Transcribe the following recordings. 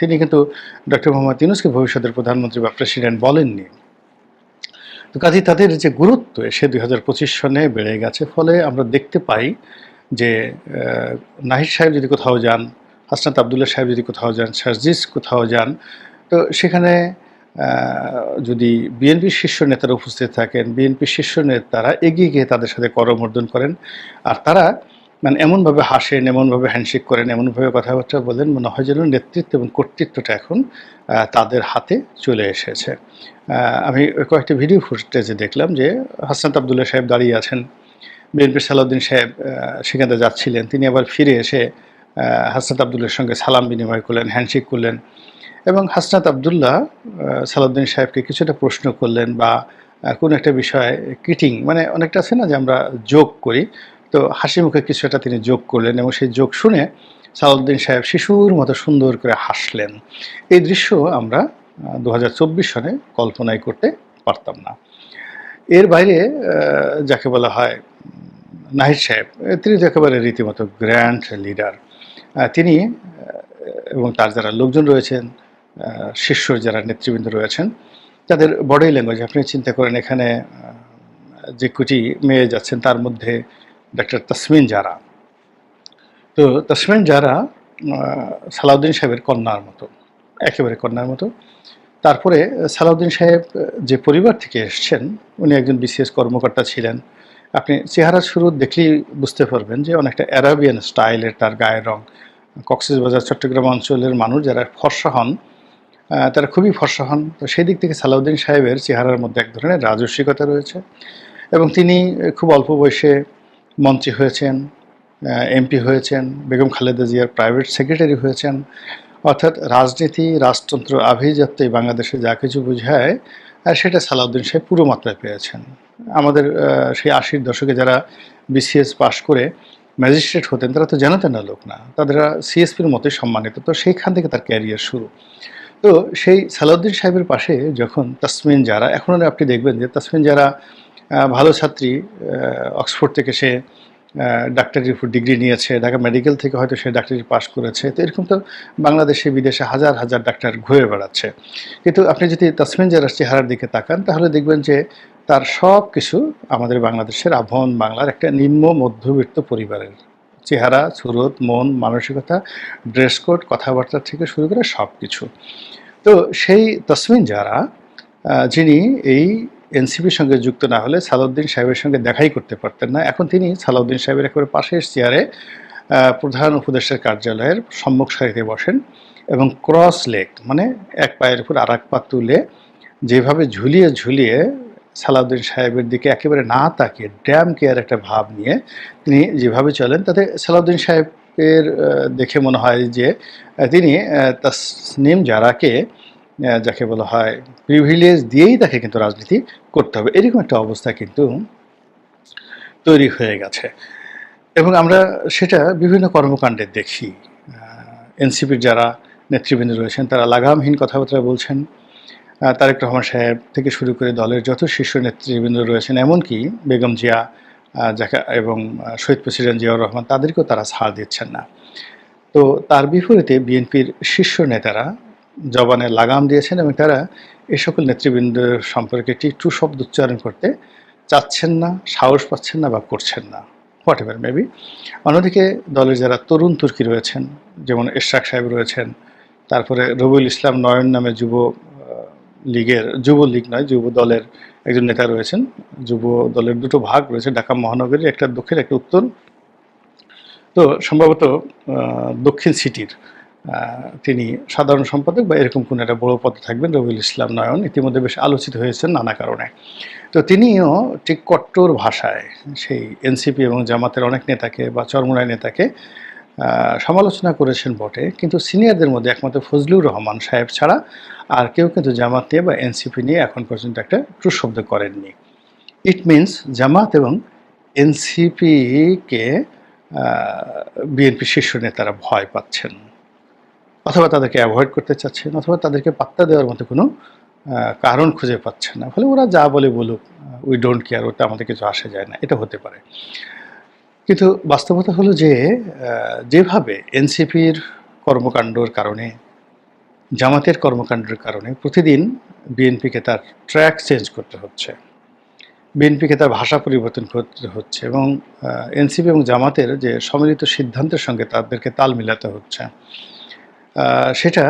তিনি কিন্তু ডক্টর মোহাম্মদ ইউনুসকে ভবিষ্যতের প্রধানমন্ত্রী বা প্রেসিডেন্ট বলেননি। তো কাজে তাদের যে গুরুত্ব, সে দুই হাজার পঁচিশ সনে বেড়ে গেছে। ফলে আমরা দেখতে পাই যে নাহিদ সাহেব যদি কোথাও যান, হাসনাত আবদুল্লাহ সাহেব যদি কোথাও যান, সার্জিস কোথাও যান, তো সেখানে যদি বিএনপির শীর্ষ নেতারা উপস্থিত থাকেন বিএনপির শীর্ষ নেতারা এগিয়ে গিয়ে তাদের সাথে করমর্দন করেন, আর তারা মানে এমনভাবে হাসেন, এমনভাবে হ্যান্ডশেক করেন, এমনভাবে কথাবার্তা বলেন, মনে হয় যেন নেতৃত্ব এবং কর্তৃত্বটা এখন তাদের হাতে চলে এসেছে। আমি কয়েকটি ভিডিও ফুটেজে দেখলাম যে হাসনাত আবদুল্লাহ সাহেব দাঁড়িয়ে আছেন। বিএনপির সালাউদ্দিন সাহেব সেখানে যাচ্ছিলেন। তিনি আবার ফিরে এসে হাসনাত আবদুল্লার সঙ্গে সালাম বিনিময় করলেন হ্যান্ডশেক করলেন এবং হাসনাত আবদুল্লাহ সালাউদ্দিন সাহেবকে কিছুটা প্রশ্ন করলেন বা কোনো একটা বিষয়ে কিটিং মানে অনেকটা আছে না যে আমরা যোগ করি তো হাসি মুখে কিছু একটা তিনি যোগ করলেন এবং সেই যোগ শুনে সালাউদ্দিন সাহেব শিশুর মতো সুন্দর করে হাসলেন। এই দৃশ্য আমরা দু হাজার চব্বিশ সনে কল্পনাই করতে পারতাম না। এর বাইরে যাকে বলা হয় নাহিদ সাহেব তিনি তো একেবারে রীতিমতো গ্র্যান্ড লিডার। তিনি এবং তার যারা লোকজন রয়েছেন শীর্ষ যারা নেতৃবৃন্দ রয়েছেন, তাদের বডি ল্যাঙ্গুয়েজ আপনি চিন্তা করেন এখানে যে কুটি মেয়ে যাচ্ছেন তার মধ্যে ডাক্তার তসমিন জারা। তো তসমিন জারা সালাউদ্দিন সাহেবের কন্যার মতো, একেবারে কন্যার মতো। তারপরে সালাউদ্দিন সাহেব যে পরিবার থেকে এসছেন, উনি একজন বিসিএস কর্মকর্তা ছিলেন। আপনি চেহারা শুরু দেখলেই বুঝতে পারবেন যে অনেকটা অ্যারাবিয়ান স্টাইলের তার গায়ের রং। কক্সবাজার, চট্টগ্রাম অঞ্চলের মানুষ যারা ফর্সা হন তারা খুবই ফর্সা হন। তো সেই দিক থেকে সালাউদ্দিন সাহেবের চেহারার মধ্যে এক ধরনের রাজস্বিকতা রয়েছে এবং তিনি খুব অল্প বয়সে মন্ত্রী হয়েছেন এমপি হয়েছেন, বেগম খালেদা জিয়ার প্রাইভেট সেক্রেটারি হয়েছেন। অর্থাৎ রাজনীতি, রাজতন্ত্র, আভিজাত্য এই বাংলাদেশে যা কিছু বোঝায় আর সেটা সালাউদ্দিন সাহেব পুরো মাত্রায় পেয়েছেন। আমাদের সেই আশির দশকে যারা বিসিএস পাশ করে ম্যাজিস্ট্রেট হতেন, তারা তো জানাতে না লোক না। তারা সিএসপির মতোই সম্মানিত। তো সেইখান থেকে তার ক্যারিয়ার শুরু। তো সেই সালাউদ্দিন সাহেবের পাশে যখন তাসমিন যারা এখন আপনি দেখবেন যে তাসমিন যারা ভালো ছাত্রী অক্সফোর্ড থেকে সে ডাক্তারির উপর ডিগ্রি নিয়েছে, ঢাকা মেডিকেল থেকে হয়তো সে ডাক্তারি পাশ করেছে। তো এরকম তো বাংলাদেশে, বিদেশে হাজার হাজার ডাক্তার ঘুরে বেড়াচ্ছে। কিন্তু আপনি যদি তাসমিন জারার চেহারার দিকে তাকান, তাহলে দেখবেন যে তার সব কিছু আমাদের বাংলাদেশের আভ্যন বাংলার একটা নিম্ন মধ্যবিত্ত পরিবারের। চেহারা, সুরত, মন, মানসিকতা ড্রেস কোড কথাবার্তা থেকে শুরু করে সব কিছু তো সেই তসমিন যারা যিনি এই এনসিপির সঙ্গে যুক্ত না হলে সালাউদ্দিন সাহেবের সঙ্গে দেখাই করতে পারতেন না। এখন তিনি সালাউদ্দিন সাহেবের একেবারে পাশের চেয়ারে প্রধান উপদেষ্টার কার্যালয়ের সম্মুখ সারিতে বসেন এবং ক্রস লেগ মানে এক পায়ের উপর আর এক পা তুলে যেভাবে ঝুলিয়ে ঝুলিয়ে সালাউদ্দিন সাহেবের দিকে একেবারে না তাকিয়ে ড্যাম কেয়ার একটা ভাব নিয়ে তিনি যেভাবে চলেন তাতে সালাউদ্দিন সাহেবের দেখে মনে হয় যে তিনি তাসনিম আহ, যাকে বলা হয় প্রিভিলেজ দিয়েই তাকে কিন্তু রাজনীতি করতে হবে। এরকম একটা অবস্থা কিন্তু তৈরি হয়ে গেছে। এবং আমরা সেটা বিভিন্ন কর্মকাণ্ডে দেখি। এনসিপির যারা নেতৃবৃন্দ রয়েছেন, তারা লাগামহীন কথাবার্তা বলছেন। তারেক রহমান সাহেব থেকে শুরু করে দলের যত শীর্ষ নেতৃবৃন্দ রয়েছেন, এমনকি বেগম জিয়া যাকে এবং শহীদ প্রেসিডেন্ট জিয়াউর রহমান, তাদেরকেও তারা ছাড় দিচ্ছেন না। তো তার বিপরীতে বিএনপির শীর্ষ নেতারা জবানে লাগাম দিয়েছেন এবং তারা এ সকল নেতৃবৃন্দ সম্পর্কে একটি টু শব্দ উচ্চারণ করতে চাচ্ছেন না, সাহস পাচ্ছেন না বা করছেন না। হোয়াট এভার মেবি অন্যদিকে দলের যারা তরুণ তুর্কি রয়েছেন, যেমন ইশরাক সাহেব রয়েছেন, তারপরে রবিউল ইসলাম নয়ন নামে যুব লীগের, যুব লীগ নয়, যুব দলের একজন নেতা রয়েছেন। যুব দলের দুটো ভাগ রয়েছে, ঢাকা মহানগরীর একটা দক্ষিণ, একটা উত্তর। তো সম্ভবত দক্ষিণ সিটির। তিনি সাধারণ সম্পাদক বা এরকম কোনো একটা বড় পদে থাকবেন, রবিউল ইসলাম নয়ন। ইতিমধ্যে বেশ আলোচিত হয়েছেন নানা কারণে। তো তিনিও ঠিক কট্টর ভাষায় সেই এনসিপি এবং জামাতের অনেক নেতাকে বা চরমুনাই নেতাকে সমালোচনা করেছেন বটে। কিন্তু সিনিয়রদের মধ্যে একমাত্র ফজলুর রহমান সাহেব ছাড়া আর কেউ কিন্তু জামাত নিয়ে বা এনসিপি নিয়ে এখন পর্যন্ত একটা ট্রু শব্দ করেননি। ইট মিনস জামাত এবং এনসিপিকে বিএনপি শীর্ষ নেতারা ভয় পাচ্ছেন। অথবা তাদেরকে অ্যাভয়েড করতে চাচ্ছেন, অথবা তাদেরকে পাত্তা দেওয়ার মতো কোনো কারণ খুঁজে পাচ্ছেন না। ফলে ওরা যা বলে বলুক উই ডোন্ট কেয়ার ওটা আমাদের কিছু আসে যায় না। এটা হতে পারে। কিন্তু বাস্তবতা হলো যে যেভাবে এনসিপির কর্মকাণ্ডর কারণে, জামাতের কর্মকাণ্ডের কারণে প্রতিদিন বিএনপিকে তার ট্র্যাক চেঞ্জ করতে হচ্ছে। বিএনপিকে তার ভাষা পরিবর্তন করতে হচ্ছে এবং এনসিপি এবং জামাতের যে সম্মিলিত সিদ্ধান্তের সঙ্গে তাদেরকে তাল মিলাতে হচ্ছে। সেটা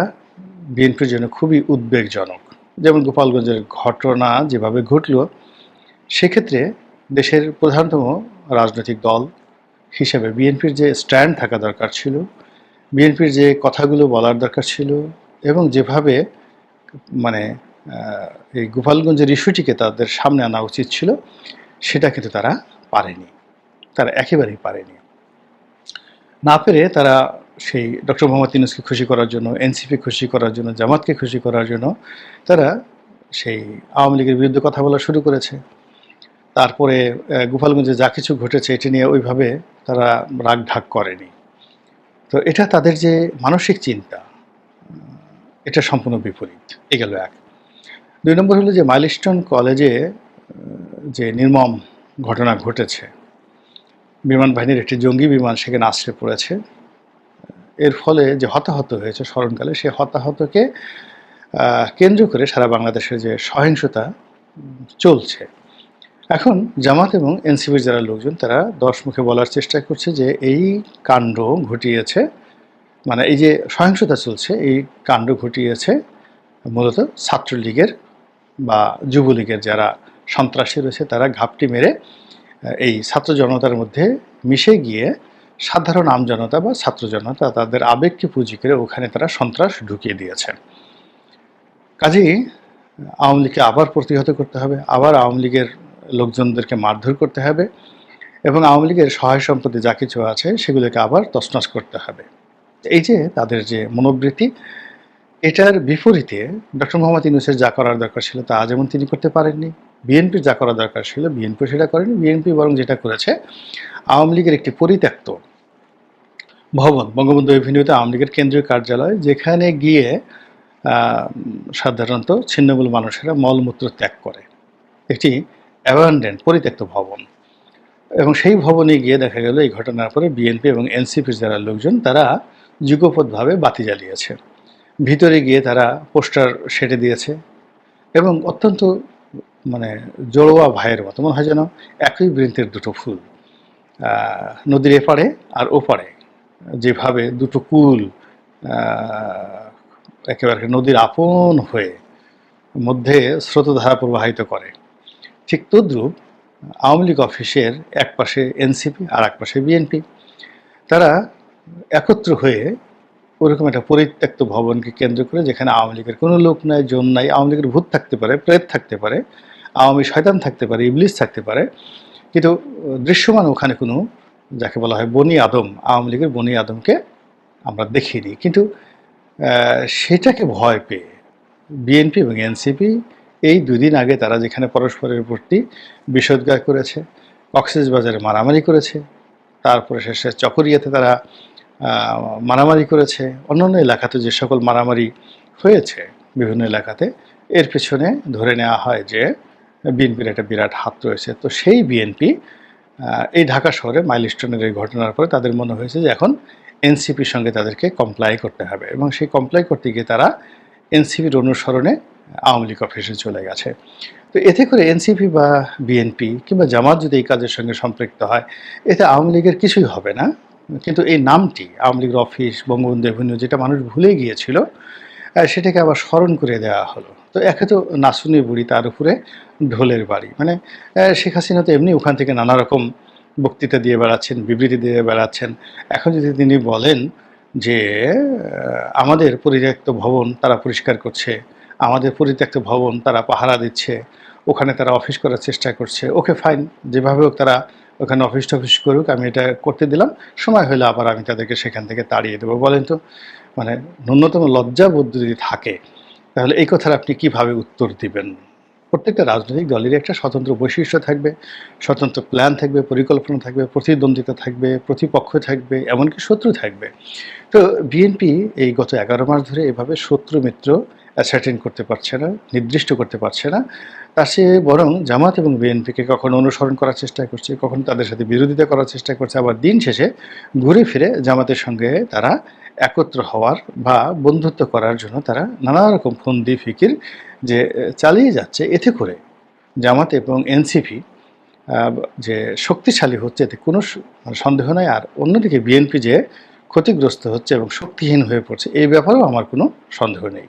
বিএনপির জন্য খুবই উদ্বেগজনক। যেমন গোপালগঞ্জের ঘটনা যেভাবে ঘটল, সেক্ষেত্রে দেশের প্রধানতম রাজনৈতিক দল হিসেবে বিএনপির যে স্ট্যান্ড থাকা দরকার ছিল, বিএনপির যে কথাগুলো বলার দরকার ছিল এবং যেভাবে মানে এই গোপালগঞ্জের ইস্যুটিকে তাদের সামনে আনা উচিত ছিল, সেটা কিন্তু তারা পারেনি। তারা একেবারেই পারেনি। না পেরে তারা সেই ডক্টর মোহাম্মদ ইউনুসকে খুশি করার জন্য, এনসিপি খুশি করার জন্য, জামাতকে খুশি করার জন্য তারা সেই আওয়ামী লীগের বিরুদ্ধে কথা বলা শুরু করেছে। তারপরে গোপালগঞ্জে যা কিছু ঘটেছে এটি নিয়ে ওইভাবে তারা রাগ ঢাক করেনি। তো এটা তাদের যে মানসিক চিন্তা, এটা সম্পূর্ণ বিপরীত। এ গেল এক। দুই নম্বর হলো যে মাইলস্টোন কলেজে যে নির্মম ঘটনা ঘটেছে, বিমান বাহিনীর একটি জঙ্গি বিমান সেখানে আশ্রয় পড়েছে। এর ফলে যে হতাহত হয়েছে স্মরণকালে সেই হতাহতকে কেন্দ্র করে সারা বাংলাদেশের যে সহিংসতা চলছে। এখন জামাত এবং এনসিপির যারা লোকজন, তারা দশ মুখে বলার চেষ্টা করছে যে এই কাণ্ড ঘটিয়েছে মানে এই যে সহিংসতা চলছে, এই কাণ্ড ঘটিয়েছে মূলত ছাত্রলীগের বা যুবলীগের যারা সন্ত্রাসী রয়েছে, তারা ঘাপটি মেরে এই ছাত্র জনতার মধ্যে মিশে গিয়ে সাধারণ আমজনতা বা ছাত্র জনতা তাদের আবেগকে পুঁজি করে ওখানে তারা সন্ত্রাস ঢুকিয়ে দিয়েছে। কাজেই আওয়ামী লীগকে আবার প্রতিহত করতে হবে, আবার আওয়ামী লীগের লোকজনদেরকে মারধর করতে হবে এবং আওয়ামী লীগের সহায় সম্পত্তি যা কিছু আছে সেগুলোকে আবার তছনছ করতে হবে। এই যে তাদের যে মনোবৃত্তি, এটার বিপরীতে ডক্টর মোহাম্মদ ইউনুসের যা করার দরকার ছিল তা যেমন তিনি করতে পারেননি। বিএনপির যা করার দরকার ছিল বিএনপি সেটা করেনি। বিএনপি বরং যেটা করেছে, আওয়ামী লীগের একটি পরিত্যক্ত ভবন, বঙ্গবন্ধু এভিনিউতে আওয়ামী লীগের কেন্দ্রীয় কার্যালয়, যেখানে গিয়ে সাধারণত ছিন্নমূল মানুষেরা মলমূত্র ত্যাগ করে। একটি অ্যাবান্ডেন্ট পরিত্যক্ত ভবন। এবং সেই ভবনে গিয়ে দেখা গেল, এই ঘটনার পরে বিএনপি এবং এনসিপির যারা লোকজন, তারা যুগপথভাবে বাতি জ্বালিয়েছে। ভিতরে গিয়ে তারা পোস্টার সেটে দিয়েছে এবং অত্যন্ত মানে জড়োয়া ভাইয়ের মতো, মনে হয় যেন একই বৃন্তের দুটো ফুল। নদীর এপারে আর ওপারে যেভাবে দুটো কুল একেবারে নদীর আপন হয়ে মধ্যে স্রোতধারা প্রবাহিত করে। ঠিক তদ্রূপ আওয়ামী লীগ অফিসের এক পাশে এনসিপি আর এক পাশে বিএনপি, তারা একত্র হয়ে ওরকম একটা পরিত্যক্ত ভবনকে কেন্দ্র করে, যেখানে আওয়ামী লীগের কোনো লোক নাই, জন নাই, আওয়ামী লীগের ভূত থাকতে পারে, প্রেত থাকতে পারে, আওয়ামী শয়তান থাকতে পারে ইবলিশ থাকতে পারে, কিন্তু দৃশ্যমান ওখানে কোনো যাকে বলা হয় বনি আদম, আওয়ামী লীগের বনি আদমকে আমরা দেখিনি কিন্তু সেটাকে ভয় পেয়ে বিএনপি এবং এনসিপি এই দুদিন আগে তারা যেখানে পরস্পরের প্রতি বিষোদ্গার করেছে বাজারে মারামারি করেছে, তারপরে শেষে চকরিয়াতে তারা মারামারি করেছে, অন্যান্য এলাকাতে যে সকল মারামারি হয়েছে বিভিন্ন এলাকাতে, এর পেছনে ধরে নেওয়া হয় যে বিএনপির একটা বিরাট হাত রয়েছে। তো সেই বিএনপি এই ঢাকা শহরে মাইলস্টোনের এই ঘটনার পরে তাদের মনে হয়েছে যে এখন এনসিপির সঙ্গে তাদেরকে কমপ্লাই করতে হবে এবং সেই কমপ্লাই করতে গিয়ে তারা এনসিপির অনুসরণে আওয়ামী লীগ অফিসে চলে গেছে। তো এতে করে এনসিপি বা বিএনপি কিংবা জামাত যদি এই কাজের সঙ্গে সম্পৃক্ত হয়, এতে আওয়ামী লীগের কিছুই হবে না। কিন্তু এই নামটি, আওয়ামী লীগের অফিস বঙ্গবন্ধু এভিনিউ যেটা মানুষ ভুলে গিয়েছিল সেটাকে আবার স্মরণ করে দেওয়া হলো। তো একে তো নাসুনি বুড়ি তার উপরে ঢোলের বাড়ি। মানে শেখ হাসিনা তো এমনি ওখান থেকে নানা রকম বক্তৃতা দিয়ে বেড়াচ্ছেন, বিবৃতি দিয়ে বেড়াচ্ছেন। এখন যদি তিনি বলেন যে আমাদের পরিত্যক্ত ভবন তারা পরিষ্কার করছে, আমাদের পরিত্যক্ত ভবন তারা পাহারা দিচ্ছে, ওখানে তারা অফিস করার চেষ্টা করছে, ওকে ফাইন যেভাবে হোক তারা ওখানে অফিস টফিস করুক, আমি এটা করতে দিলাম, সময় হলে আবার আমি তাদেরকে সেখান থেকে তাড়িয়ে দেবো। বলেন তো মানে ন্যূনতম লজ্জাবোধ যদি থাকে তাহলে এই কথার আপনি কীভাবে উত্তর দিবেন? প্রত্যেকটা রাজনৈতিক দলেরই একটা স্বতন্ত্র বৈশিষ্ট্য থাকবে, স্বতন্ত্র প্ল্যান থাকবে, পরিকল্পনা থাকবে, প্রতিদ্বন্দ্বিতা থাকবে, প্রতিপক্ষ থাকবে, এমনকি শত্রু থাকবে। তো বিএনপি এই গত এগারো মাস ধরে এভাবে শত্রু মিত্র অ্যাসার্টেন করতে পারছে না, নির্দিষ্ট করতে পারছে না। তার সে বরং জামাত এবং বিএনপিকে কখনো অনুসরণ করার চেষ্টা করছে, কখনো তাদের সাথে বিরোধিতা করার চেষ্টা করছে। আবার দিন শেষে ঘুরে ফিরে জামাতের সঙ্গে তারা একত্র হওয়ার বা বন্ধুত্ব করার জন্য তারা নানা রকম ফন্দি ফিকির যে চালিয়ে যাচ্ছে, এতে করে জামাত এবং এনসিপি যে শক্তিশালী হচ্ছে, এতে কোনো মানে সন্দেহ নাই। আর অন্যদিকে বিএনপি যে ক্ষতিগ্রস্ত হচ্ছে এবং শক্তিহীন হয়ে পড়ছে, এই ব্যাপারেও আমার কোনো সন্দেহ নেই।